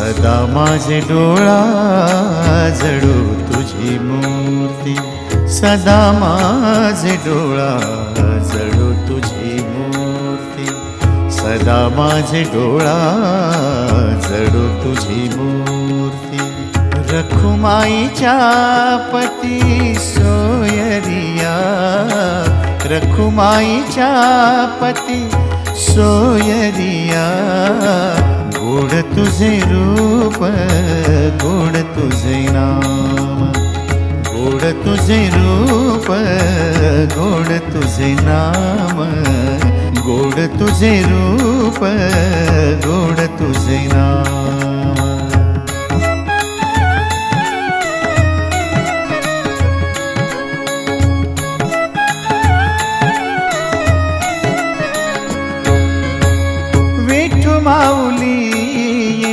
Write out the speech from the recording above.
सदा माझे डोळा जडू तुझी मूर्ती. सदा माझे डोळा जडू तुझी मूर्ती. सदा माझे डोळा जडू तुझी मूर्ती. रखुमाईच्या पती सोयरिया रखुमाईच्या पती सोयरिया तुझे रूप गोड तुझे नाम. गोड तुझे रूप गोड तुझे नाम. गोड तुझे रूप गोड तुझे नाम. माऊली